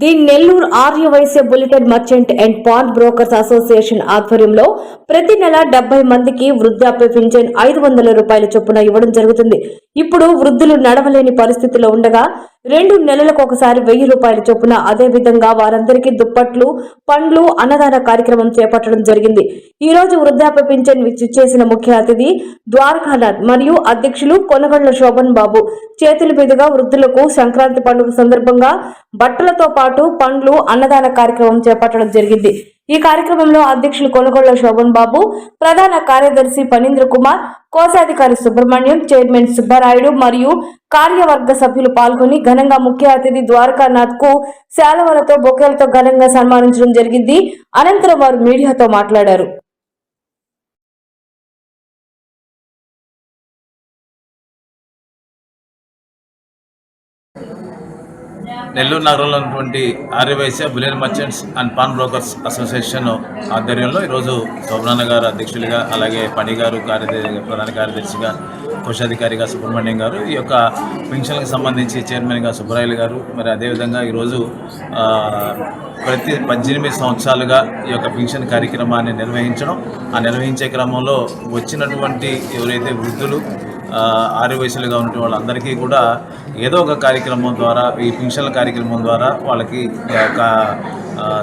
The Nellore Aryavaishya bullion merchant and pawn brokers association ఆధ్వర్యంలో ప్రతి నెల డెబ్బై మందికి వృద్ధాప్య పింఛన్ ఐదు వందల రూపాయల చొప్పున ఇవ్వడం జరుగుతుంది. ఇప్పుడు వృద్ధులు నడవలేని పరిస్థితిలో ఉండగా రెండు నెలలకు ఒకసారి వెయ్యి రూపాయల చొప్పున అదే విధంగా వారందరికీ దుప్పట్లు పండ్లు అన్నదాన కార్యక్రమం చేపట్టడం జరిగింది. ఈ రోజు వృద్ధాప్య పింఛన్ చేసిన ముఖ్య అతిథి ద్వారకానాథ్ మరియు అధ్యక్షులు కొనగళ్ళ శోభన్ బాబు. చేతుల మీదుగా వృద్ధులకు సంక్రాంతి పండుగ సందర్భంగా బట్టలతో పాటు పండ్లు అన్నదాన కార్యక్రమం చేపట్టడం జరిగింది. ఈ కార్యక్రమంలో అధ్యక్షులు కొనుగోళ్ళ శోభన్ బాబు ప్రధాన కార్యదర్శి పనీంద్ర కుమార్ కోశాధికారి సుబ్రహ్మణ్యం చైర్మన్ సుబ్బారాయుడు మరియు కార్యవర్గ సభ్యులు పాల్గొని ఘనంగా ముఖ్య అతిథి ద్వారకానాథ్కు శాలవలతో బొకేలతో ఘనంగా సన్మానించడం జరిగింది. అనంతరం వారు మీడియాతో మాట్లాడారు. నెల్లూరు నగరంలో ఉన్నటువంటి Aryavaishya bullion merchants and pawn brokers association ఆధ్వర్యంలో ఈరోజు శోభనాన్న గారు అధ్యక్షులుగా అలాగే పని గారు కార్యదర్శి ప్రధాన కార్యదర్శిగా కోశాధికారిగా సుబ్రహ్మణ్యం గారు ఈ యొక్క పెన్షన్లకు సంబంధించి చైర్మన్గా సుబ్బరాయలు గారు మరి అదేవిధంగా ఈరోజు ప్రతి పద్దెనిమిది సంవత్సరాలుగా ఈ యొక్క పెన్షన్ కార్యక్రమాన్ని నిర్వహించడం. ఆ నిర్వహించే క్రమంలో వచ్చినటువంటి ఎవరైతే వృద్ధులు ఆ, ఉండే వాళ్ళందరికీ కూడా ఏదో ఒక కార్యక్రమం ద్వారా ఈ పింఛన్ల కార్యక్రమం ద్వారా వాళ్ళకి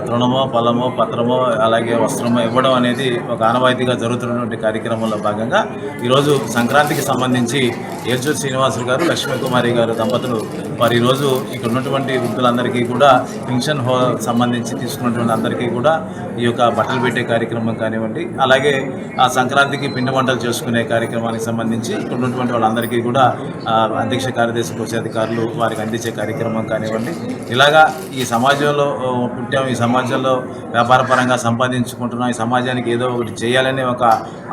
తృణమో ఫలమో పత్రమో అలాగే వస్త్రమో ఇవ్వడం అనేది ఒక ఆనవాయితీగా జరుగుతున్నటువంటి కార్యక్రమంలో భాగంగా ఈరోజు సంక్రాంతికి సంబంధించి ఏర్చూరు శ్రీనివాసులు గారు లక్ష్మీకుమారి గారు దంపతులు వారు ఈరోజు ఇక్కడ ఉన్నటువంటి వృద్ధులందరికీ కూడా పెన్షన్ హో సంబంధించి తీసుకున్నటువంటి అందరికీ కూడా ఈ యొక్క బట్టలు పెట్టే కార్యక్రమం కానివ్వండి అలాగే ఆ సంక్రాంతికి పిండి వంటలు చేసుకునే కార్యక్రమానికి సంబంధించి ఇక్కడ ఉన్నటువంటి వాళ్ళందరికీ కూడా అధ్యక్ష కార్యదర్శి కోశాధికారులు వారికి అందించే కార్యక్రమం కానివ్వండి. ఇలాగా ఈ సమాజంలో పుట్టే పుట్టాం ఈ సమాజంలో వ్యాపారపరంగా సంపాదించుకుంటున్నాం. ఈ సమాజానికి ఏదో ఒకటి చేయాలనే ఒక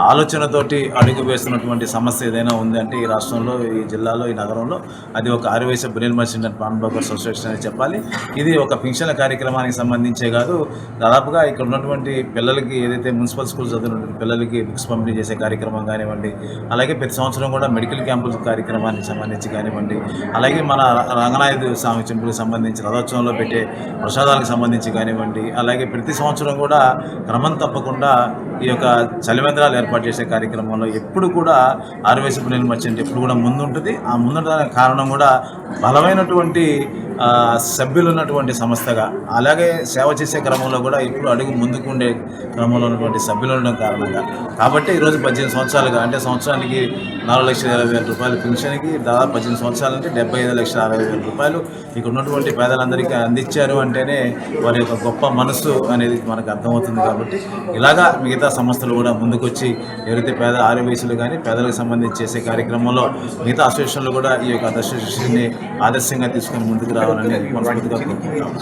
ఆలోచనతోటి అడుగు వేస్తున్నటువంటి సమస్య ఏదైనా ఉందంటే ఈ రాష్ట్రంలో ఈ జిల్లాలో ఈ నగరంలో అది ఒక ఆరువేస brain merchant and pawn brokers association అని చెప్పాలి. ఇది ఒక పింఛన్ల కార్యక్రమానికి సంబంధించే కాదు. దాదాపుగా ఇక్కడ ఉన్నటువంటి పిల్లలకి ఏదైతే మున్సిపల్ స్కూల్ చదువుతున్న పిల్లలకి బుక్స్ పంపిణీ చేసే కార్యక్రమం కానివ్వండి అలాగే ప్రతి సంవత్సరం కూడా మెడికల్ క్యాంపుల కార్యక్రమానికి సంబంధించి కానివ్వండి అలాగే మన రంగనాయుడు స్వామి చెంపులకు సంబంధించి రథోత్సవంలో పెట్టే ప్రసాదాలకు సంబంధించి కానివ్వండి అలాగే ప్రతి సంవత్సరం కూడా క్రమం తప్పకుండా ఈ యొక్క చలివేంద్రాలు ఏర్పాటు చేసే కార్యక్రమంలో ఎప్పుడు కూడా ఆరువేసి పుణ్యం మర్చెంట్ ఎప్పుడు కూడా ముందుంటుంది. ఆ ముందుండడానికి కారణం కూడా బలమైనటువంటి సభ్యులు ఉన్నటువంటి సంస్థగా అలాగే సేవ చేసే క్రమంలో కూడా ఇప్పుడు అడుగు ముందుకు ఉండే క్రమంలో ఉన్నటువంటి సభ్యులు ఉండడం కారణంగా. కాబట్టి ఈరోజు పద్దెనిమిది సంవత్సరాలుగా అంటే సంవత్సరానికి నాలుగు లక్షల ఇరవై వేల రూపాయలు పెన్షన్కి దాదాపు పద్దెనిమిది సంవత్సరాల నుంచి డెబ్బై ఐదు లక్షల అరవై వేల రూపాయలు ఇక్కడ ఉన్నటువంటి పేదలందరికీ అందించారు అంటేనే వారి యొక్క గొప్ప మనసు అనేది మనకు అర్థమవుతుంది కాబట్టి ఇలాగా మిగతా సంస్థలు కూడా ముందుకొచ్చి ఎవరైతే పేద ఆరు కానీ పేదలకు సంబంధించి చేసే కార్యక్రమంలో మిగతా అసోసియేషన్లు కూడా ఈ యొక్క అసోసియేషన్ని ఆదర్శంగా తీసుకొని ముందుకు రావాలని మనస్ఫూర్తిగా కోరుకుంటున్నాం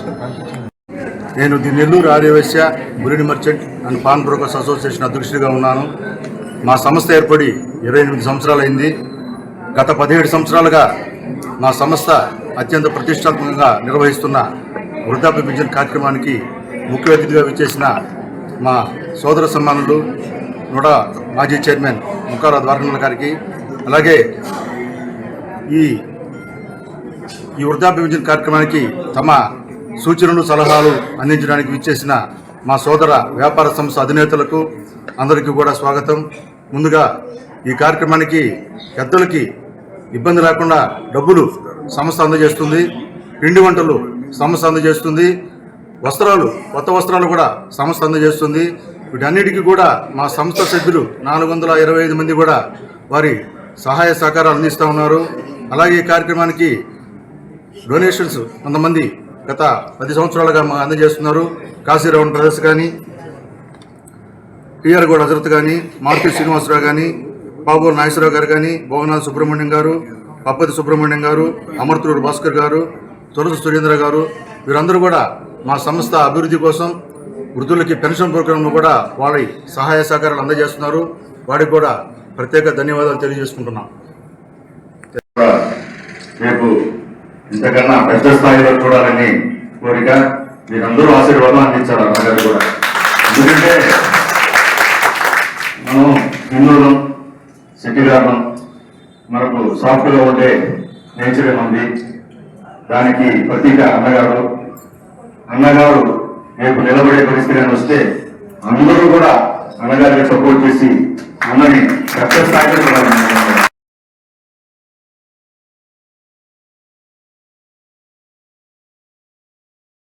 నేను Nellore Aryavysya బురిడి merchant and pawn brokers association అధ్యక్షుడిగా ఉన్నాను. మా సంస్థ ఏర్పడి ఇరవై ఎనిమిది సంవత్సరాలైంది. గత పదిహేడు సంవత్సరాలుగా మా సంస్థ అత్యంత ప్రతిష్టాత్మకంగా నిర్వహిస్తున్న వృద్ధాప్య పింఛన్ కార్యక్రమానికి ముఖ్య అతిథిగా విచ్చేసిన మా సోదర సమ్మానులు నూట మాజీ చైర్మన్ ముఖారా ద్వారకమల గారికి అలాగే ఈ ఈ వృద్ధాప్య విభజన కార్యక్రమానికి తమ సూచనలు సలహాలు అందించడానికి విచ్చేసిన మా సోదర వ్యాపార సంస్థ అధినేతలకు అందరికీ కూడా స్వాగతం. ముందుగా ఈ కార్యక్రమానికి పెద్దలకి ఇబ్బంది లేకుండా డబ్బులు సంస్థ అందజేస్తుంది. పిండి వంటలు సంస్థ అందజేస్తుంది. వస్త్రాలు కొత్త వస్త్రాలు కూడా సంస్థ అందజేస్తుంది. వీటన్నిటికీ కూడా మా సంస్థ సభ్యులు నాలుగు వందల ఇరవై ఐదు మంది కూడా వారి సహాయ సహకారాలు అందిస్తూ ఉన్నారు. అలాగే ఈ కార్యక్రమానికి డొనేషన్స్ కొంతమంది గత పది సంవత్సరాలుగా మాకు అందజేస్తున్నారు కాశీరావణ్ బ్రదర్స్ కానీ టిఆర్ గౌడ్ హజరత్ కానీ మారుతి శ్రీనివాసరావు కానీ బాబు నాగేశ్వరరావు గారు కానీ భోగనాథ్ సుబ్రహ్మణ్యం గారు పప్పతి సుబ్రహ్మణ్యం గారు అమర్తుడు భాస్కర్ గారు తులస సురేంద్ర గారు వీరందరూ కూడా మా సంస్థ అభివృద్ధి కోసం వృద్ధులకి పెన్షన్ ప్రోగ్రాంను కూడా వారి సహాయ సహకారాలు అందజేస్తున్నారు. వాడికి కూడా ప్రత్యేక ధన్యవాదాలు తెలియజేసుకుంటున్నాం. రేపు ఇంతకన్నా పెద్ద స్థాయిలో చూడాలని కోరిక మీరందరూ ఆశీర్వాదం అందించారు అన్నగారు కూడా. ఎందుకంటే మనం హిందువులం సిటీగారం మనకు సాఫ్ట్గా ఉండే నేచరే ఉంది. దానికి ప్రతీక అన్నగారు. అన్నగారు రేపు నిలబడే పరిస్థితి అని వస్తే అందరూ కూడా అన్నగారికి సపోర్ట్ చేసి అన్నని పెద్ద స్థాయిలో చూడాలనుకుంటున్నాను